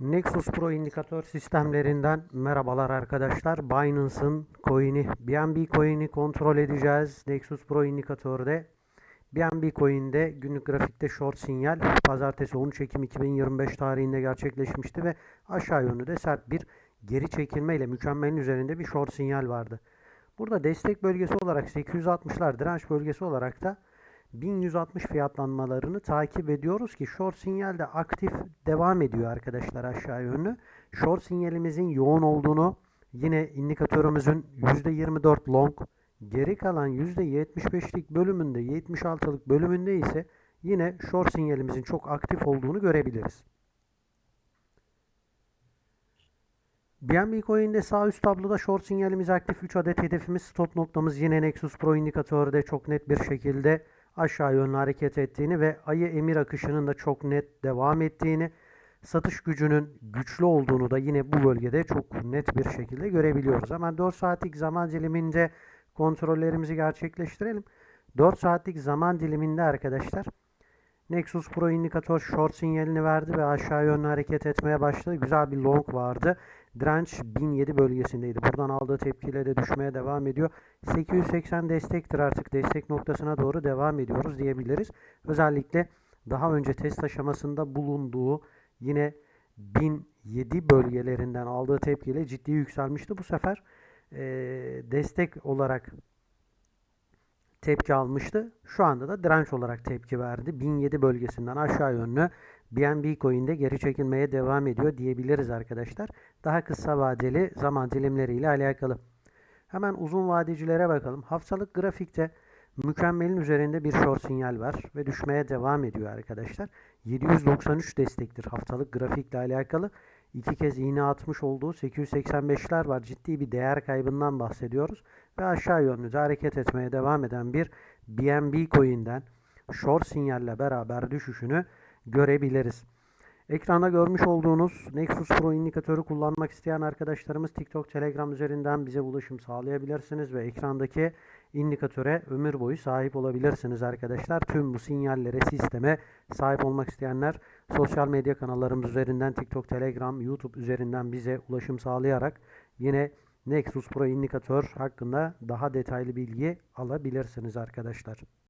Nexus Pro indikatör sistemlerinden merhabalar arkadaşlar. Binance'ın coin'i BNB coin'i kontrol edeceğiz. Nexus Pro indikatörde BNB coin'de günlük grafikte short sinyal pazartesi 13 Ekim 2025 tarihinde gerçekleşmişti ve aşağı yönlü de sert bir geri çekilme ile mükemmelin üzerinde bir short sinyal vardı. Burada destek bölgesi olarak 860'lar direnç bölgesi olarak da 1160 fiyatlanmalarını takip ediyoruz ki short sinyal de aktif devam ediyor arkadaşlar aşağı yönlü. Short sinyalimizin yoğun olduğunu yine indikatörümüzün %24 long geri kalan %75'lik bölümünde 76'lık bölümünde ise yine short sinyalimizin çok aktif olduğunu görebiliriz. BNB Coin'de sağ üst tabloda short sinyalimiz aktif 3 adet hedefimiz stop noktamız yine Nexus Pro indikatörde çok net bir şekilde aşağı yönlü hareket ettiğini ve ayı emir akışının da çok net devam ettiğini, satış gücünün güçlü olduğunu da yine bu bölgede çok net bir şekilde görebiliyoruz. Hemen 4 saatlik zaman diliminde kontrollerimizi gerçekleştirelim. 4 saatlik zaman diliminde arkadaşlar Nexus Pro indikatör short sinyalini verdi ve aşağı yönlü hareket etmeye başladı. Güzel bir long vardı. Direnç 1007 bölgesindeydi. Buradan aldığı tepkiyle de düşmeye devam ediyor. 880 destektir artık. Destek noktasına doğru devam ediyoruz diyebiliriz. Özellikle daha önce test aşamasında bulunduğu yine 1007 bölgelerinden aldığı tepkiyle ciddi yükselmişti. Bu sefer e, destek olarak tepki almıştı. Şu anda da direnç olarak tepki verdi. 1007 bölgesinden aşağı yönlü BNB coin'de geri çekilmeye devam ediyor diyebiliriz arkadaşlar. Daha kısa vadeli zaman dilimleriyle alakalı. Hemen uzun vadecilere bakalım. Haftalık grafikte mükemmelin üzerinde bir short sinyal var ve düşmeye devam ediyor arkadaşlar. 793 destektir haftalık grafikle alakalı. İki kez iğne atmış olduğu 885'ler var. Ciddi bir değer kaybından bahsediyoruz. Ve aşağı yönlü de hareket etmeye devam eden bir BNB coin'den short sinyalle beraber düşüşünü görebiliriz. Ekranda görmüş olduğunuz Nexus Pro indikatörü kullanmak isteyen arkadaşlarımız TikTok, Telegram üzerinden bize ulaşım sağlayabilirsiniz ve ekrandaki indikatöre ömür boyu sahip olabilirsiniz arkadaşlar. Tüm bu sinyallere, sisteme sahip olmak isteyenler sosyal medya kanallarımız üzerinden TikTok, Telegram, YouTube üzerinden bize ulaşım sağlayarak yine Nexus Pro indikatör hakkında daha detaylı bilgi alabilirsiniz arkadaşlar.